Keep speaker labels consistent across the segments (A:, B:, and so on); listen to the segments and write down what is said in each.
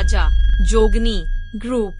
A: રાજા જોગની group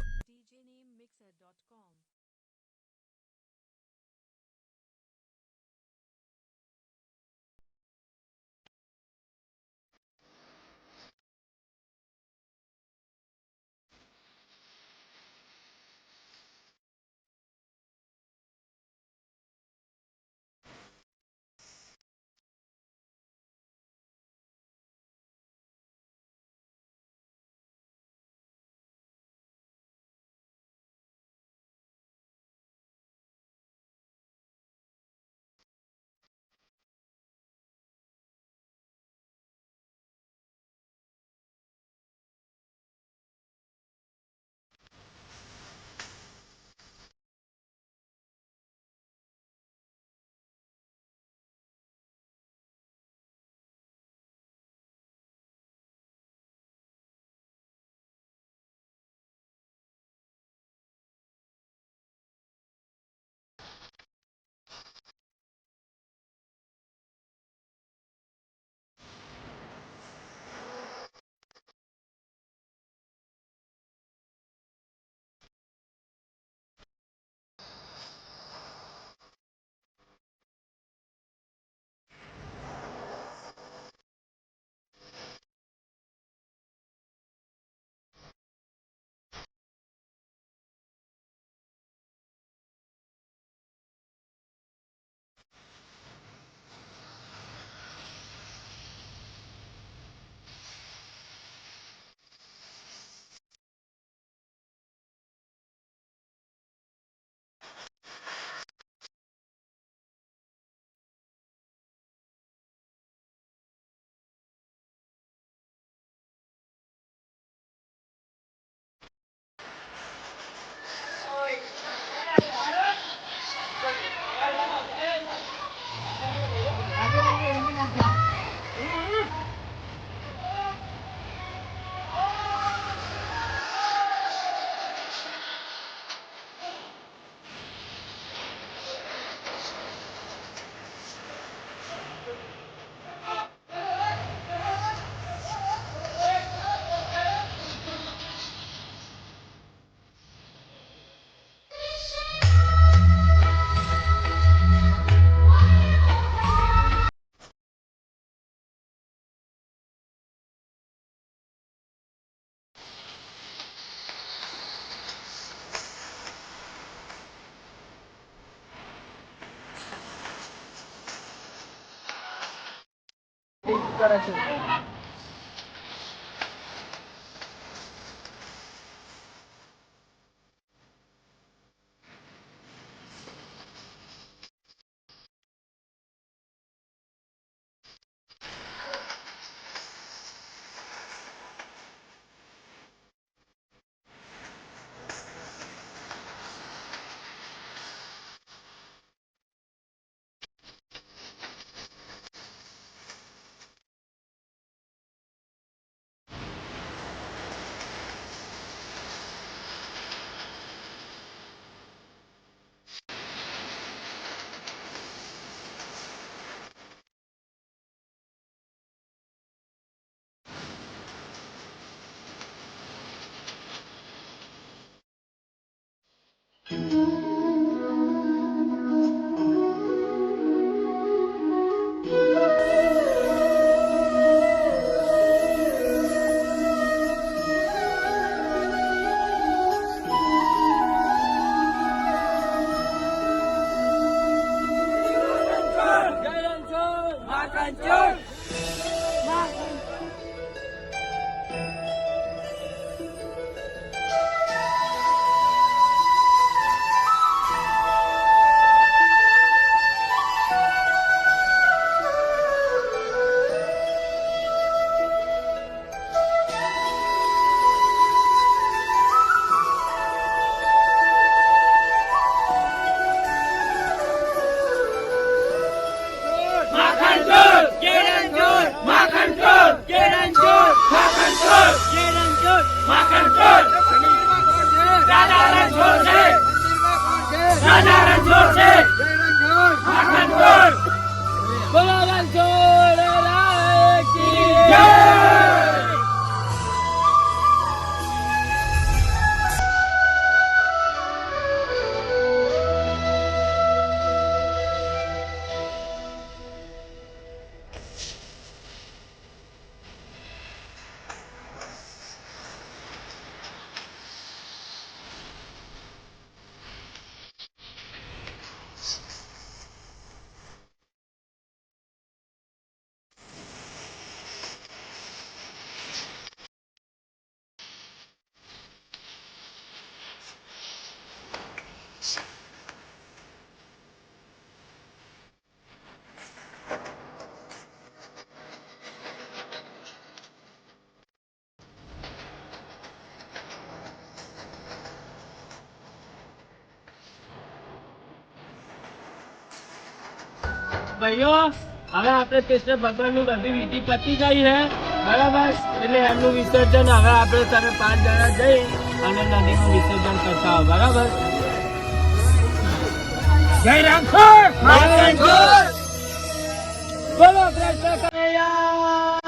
B: કરે
C: ભાઈઓ હવે આપણે કૃષ્ણ ભગવાનની બધી વિધિ પતી ગઈ છે. બરાબર? એટલે એમનું વિસર્જન હવે આપણે તમે પાંચ જણા જઈ અને નદીનું વિસર્જન કરતા હો બરાબર? જય રામખોડ બોલો કૃષ્ણ કનૈયા!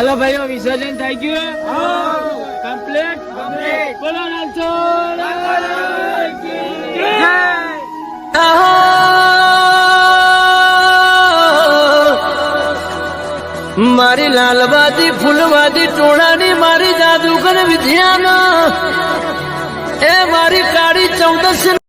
C: ચલો ભાઈઓ વિસર્જન થઈ ગયું કમ્પ્લીટ બોલો
B: મારી લાલવાદી ફૂલવાદી ટોળાની મારી જાદુગર વિદ્યાના. એ મારી કાળી ચૌદસ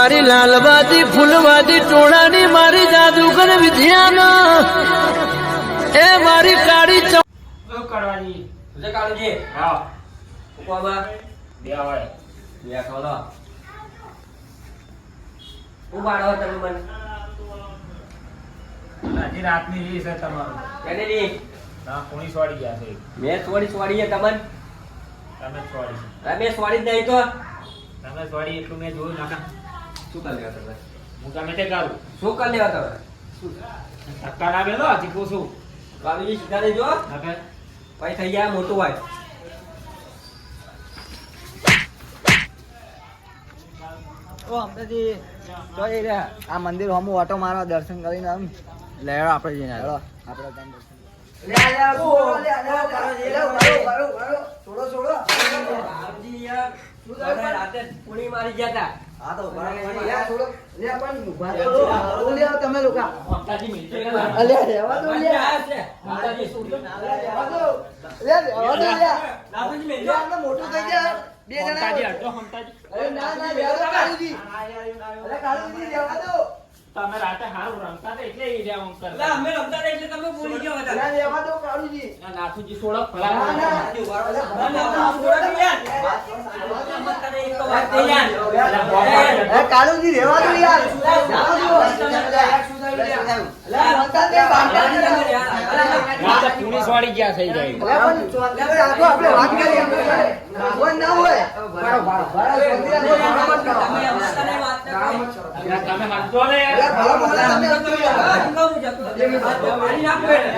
B: મારી લાલવાદી ફૂલવાદી ટોળાની મારી જાદુગર વિદ્યાના. એ મારી કાળી તમે મન?
C: છે તમારું.
B: કેને
C: ગયા છે.
B: મેં સોડી સોડી તમને?
C: તમે સોડી
B: તમે સોડી જ નહીં તો?
C: તમે સોડી એટલું મેં જોયું નાકા
B: શું કરી લેવા તમે?
C: હું ગમે તે કરું
B: શું કરી લેવા તમે?
C: ધક્કા ના બેલો હજી પૂછું
B: બાબુજી સીધા લેજો
C: હવે?
B: ભાઈ થઈ ગયા મોટું ભાઈ.
D: ઓ અમદાજી તો એ રે આ મંદિર હમું ઓટો મારવા દર્શન કરીને આમ લેડો આપણે જઈને. હેડો આપણે ત્યાં દર્શન
B: બાબુજી યાર. રાતે પૂણી મારી ગયા હતા
D: તમે લોકો. અલ્યા રહેવા દો મોટું થઈ ગયા. બે જણા ના ના
C: તમે રાતે હારું રમતા હતા એટલે ઈ રહ્યા આમ
B: એટલે અમે રમતા હતા એટલે તમે ભૂલી ગયા હતા
D: અરે રહેવા દો કાળુજી.
C: ના, નાથુજી સોડો
D: ના ના.
B: ના, ના, આમ થોડા નહીં યાર. રમત કરે એક તો વાત નહીં યાર.
D: અરે કાળુજી રહેવા દો યાર મનતા
C: ના, તો ગયા થઈ જાય
D: આપણે વાત કરીએ ભગવાન ના હોય
B: તમે
D: ભાડો
B: વાત કરો.
C: તમે હટજો ને યાર.
D: ભલા મોટા તમે હટજો યાર.
B: વાત કહું છું. વાત તો મારી નાખો એને.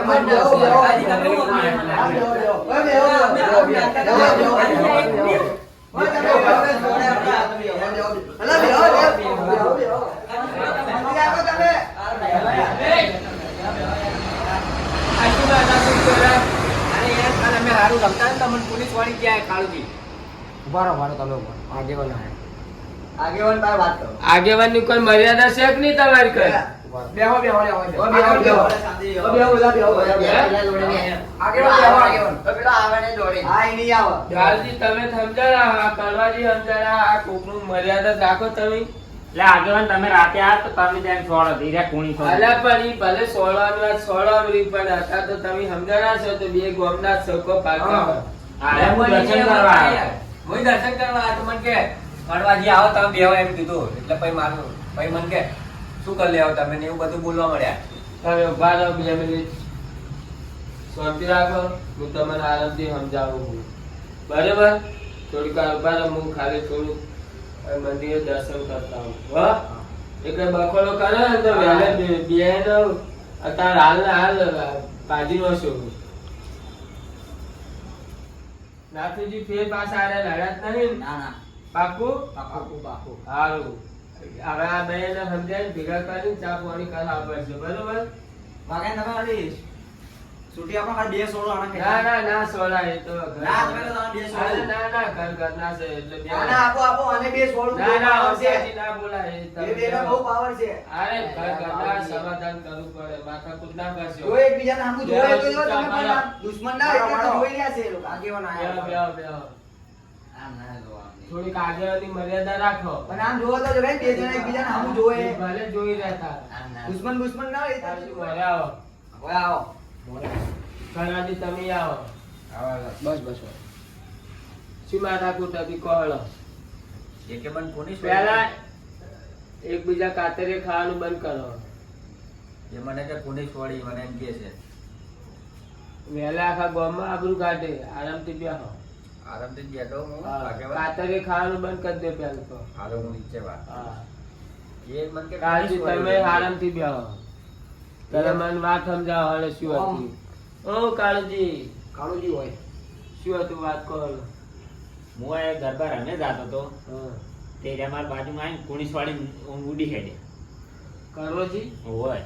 D: તમે બેહો, બેહો.
B: આજે તમે
D: બેહો,
B: હું
D: બેહો. ઓય બેહો, બેહો, બેહો, બેહો. ઓય તમે બેહો, બેહો. અલા બેહો, બેહો. બેહો, બેહો. ચોંધી રાખો તમે. ઊભા રહો, ઊભા રહો, તમે ઊભા આગેવાન. આગેવાન પાસે વાત કરો
B: આગેવાનની કોઈ મર્યાદા છે કે નહીં તમારી કઈ
D: બેહો, બેહો, બેહો, બેહો. બેહો, બેહો. ઓ બેહો, ઓલા બેહો, ઓલા બેહો. આગેવાન બેહો, હા, એ નહીં આવે.
B: ગાલજી તમે સમજાડા આ કરવાજી સમજાડા આ કોકનું મર્યાદા રાખો તમે
C: એટલે આગેવાન તમે રાતે આ તો તમે ત્યાં રહ્યા કોણી
B: અલા પણ ઈ ભલે સોળો ઈ પણ હતા તો તમે સમજાણા છો તો બે ગોમના સૌકો પાકા
C: દર્શન કરવા
B: હું દર્શન કરવા તો મને કે કડવાજી આવો તમે બેહો એમ કીધું. એટલે પછી મારું પછી મને કે શું કરી લેવો તમે? ને એવું બધું બોલવા મળ્યા.
E: તમે ઊભા રહો બે મિનિટ.
B: શાંતિ રાખો. હું તમને આરામથી સમજાવું છું. બરાબર? થોડીક વાર ઊભા રહો. હું ખાલી થોડું મંદિરે દર્શન કરતા હું હો? એટલે બખોડો કરે ને તો વહેલે બે- અત્યારે હાલ ને હાલ પાજી નો છું. નાથુજી ફેર પાછા આરે લડત નહીં? ને?
D: ના.
B: પાકું
D: પાકું પાકું
B: સારું હવે આ બેન સમજાય ભેગા કરીને ચા પાણી કરાવવા પડશે. બરોબર?
D: વાગે તમે ખાલી છૂટી આપો ખાલી બે સોળો આના
B: ના ના ના સોડા એ તો
D: ના, તમે તો બે
B: સોળો. ના ના ઘર ઘરના છે એટલે બે
D: ના ના આપો આપો અને બે સોળો
B: ના ના
D: છે.
B: ના બોલાય એ તમે
D: એ બેનો બહુ પાવર છે.
B: અરે ઘર ઘરના સમાધાન કરવું પડે માથાકૂટ ના કરશો.
D: જો એકબીજાને સામું
B: બે
D: જોવે તો જો તમે પણ દુશ્મન ના એટલે તો જોઈ રહ્યા છે લોકો. આગેવાન આયા
B: બે બે
D: આમ ના નહીં.
B: થોડીક આગળની મર્યાદા રાખો.
D: પણ આમ જોવો તો જો ભાઈ બે જણા એકબીજાને આમ જોવે
B: ભલે જોઈ
D: રહ્યા હતા. દુશ્મન દુશ્મન ના હોય
B: આવો.
D: આવો.
B: ઘરમાંથી તમે આવો.
D: બસ બસ
B: શું ઠાકુર તમે કહો
D: એક બન કોની
B: પહેલા એકબીજા કાતરે ખાવાનું બંધ કરો.
D: એ મને કે કોની છોડી મને એમ કે છે.
B: વહેલા આખા ગામમાં આબરું કાઢે. આરામથી બેહો.
D: આરામથી બેઠો હું.
B: કાતરે ખાવાનું બંધ કરી દે પહેલું તો.
D: હાલો હું નીચે વાત એ મન કે
B: કાલથી
D: કોની
B: તમે? આરામથી બેહો. તારે મને વાત સમજાવો હવે શું. હતી ઓ કાળુજી.
D: કાળુજી હોય.
B: શું હતું વાત કર.
E: હું એ ગરબા રમે જાતો હતો
B: હા.
E: તે મારા બાજુમાં આવીને કુણીસ વાળી ઉડી હેડે.
B: કરવજી
E: હોય.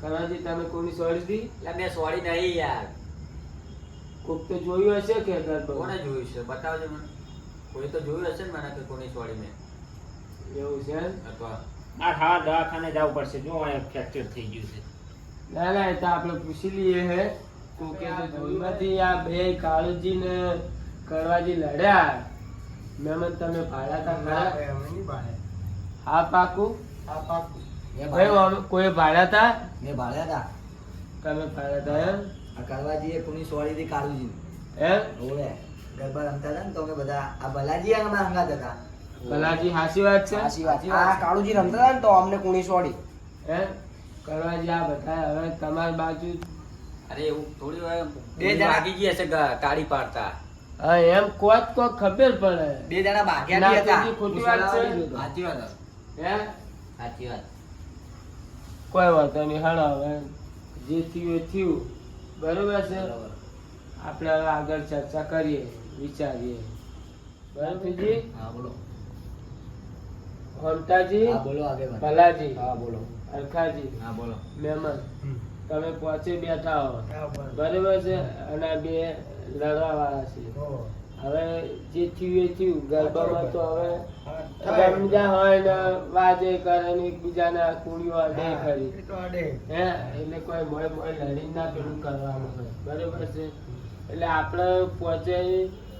B: કરવજી તમે કોની સોરી દી?
D: એટલે મેં સોળી નહીં યાર.
B: કોક તો જોયું હશે કે ગરબા
D: કોને જોયું છે? બતાવજો મને. કોઈ તો જોયું હશે ને મને કે કોની સોરી મેં?
B: એવું છે
D: અથવા
E: મારે હા દવાખાને જવું પડશે. જો અહીંયા ફ્રેક્ચર થઈ ગયું છે.
B: ના ના એ તો આપણે પૂછી લઈએ હે. તું કે આ બે કાળુજી ને કરવાજી લડ્યા મેમન તમે ભાડા તા ખરા? હા પાકું?
D: મેં
B: ભાઈ આમ કોઈ ભાડા તા?
D: મેં ભાડ્યા હતા
B: તમે ભાડા તા એમ?
D: આ કરવાજીએ કોની સોળી થી કાળુજી.
B: એમ?
D: ઓળે ગરબા રમતા હતા ને તો અમે બધા આ બલાજી અમે હંગાત હતા
B: બલાજી હાસી વાત છે?
D: આ કાળુજી રમતા હતા ને તો અમને કોની સોળી.
B: એમ? કરવાજી આ બધા હવે તમારી બાજુ
D: અરે એવું થોડી વાર
B: બે જણા-
D: લાગી ગયા છે કાઢી કાળી પાડતા.
B: હા એમ કોક કો ખબર પડે.
D: બે જણા ભાગ્યા બી હતા.
B: ખોટી વાત છે.
D: સાચી વાત.
B: હે?
D: સાચી વાત.
B: કોઈ વાંધો નહીં હાલો હવે જે થયું એ થયું. બરોબર છે? આપણે હવે આગળ ચર્ચા કરીએ વિચારીએ. બરાબર
D: હા બોલો.
B: હોલતાજી
D: હા બોલો આગળ
B: ભલાજી?
D: હા બોલો.
B: અરખાજી
D: હા બોલો.
B: મહેમાન તમે પહોંચી બેઠા હો. બરાબર છે? અને બે લડવા વાળા છે હવે જે થયું એ થયું. ગરબામાં તો હવે રમજા હોય ને વાજે કરે ને એકબીજાના કુળીઓ અડે ખરી. હે? એટલે કોઈ મોય મોય લડી ના પેલું કરવાનું હોય. બરાબર છે? એટલે આપણે પહોંચે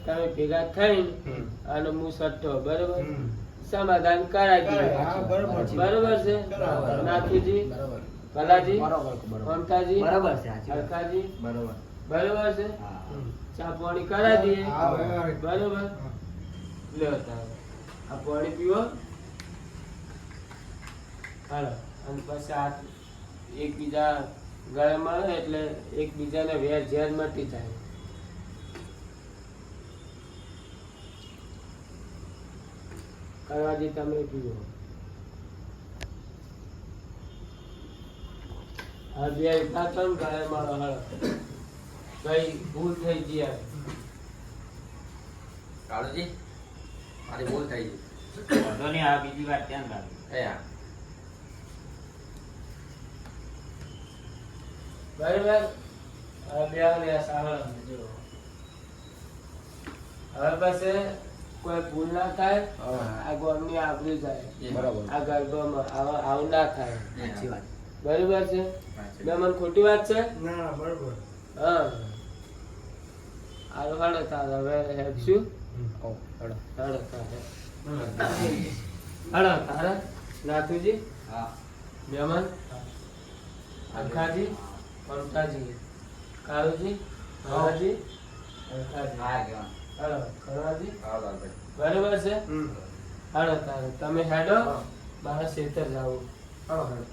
B: તમે ભેગા થઈ અને હું સટ્ટો બરોબર? સમાધાન કરાવી
C: બરોબર
D: છે.
B: નાથુજી?
D: બરાબર.
B: ભલાજી?
D: બરાબર બરાબર.
B: મમતાજી?
D: બરાબર છે. બરોબર.
B: છે? ચા પાણી કરાવી દઈએ
C: બરોબર.
B: લ્યો આ પાણી પીવો. હાલો. અને પછી આ એકબીજા ગળે મળે એટલે એકબીજાને વેર ઝેર મટી જાય. કરવાજી તમે પીવો આજે બે ઊભા થો મારા ગળે કઈ ભૂલ થઈ ગઈ આ.
D: કાળુજી મારી ભૂલ થઈ ગઈ.
E: વાંધો નહીં આ બીજી વાત ધ્યાન રાખજો.
D: એ હા.
B: બરાબર? હવે બે સાંભળો જો. હવે પછી કોઈ ભૂલ ના થાય આ ગામની આબરૂ જાય.
D: બરાબર.
B: આ ગર્ભમાં આવા ના થાય.
D: સાચી વાત.
B: બરાબર છે?
D: મેં
B: બે મને ખોટી વાત છે?
C: ના બરોબર.
B: હા. હાલો હાલો તાર. હવે હેપશું હાલો તાર. હાલો તારે? નાથુજી?
D: હા.
B: મેમન અંખાજી? મમતાજી કાળુજી? કાળુજી અંખાજી
D: હા
B: હાલો કરવાજી
D: હા બરાબર
B: છે? હાલો તારે. તમે હેડો મારા ખેતર જાઓ.
C: હાલો, હાલો.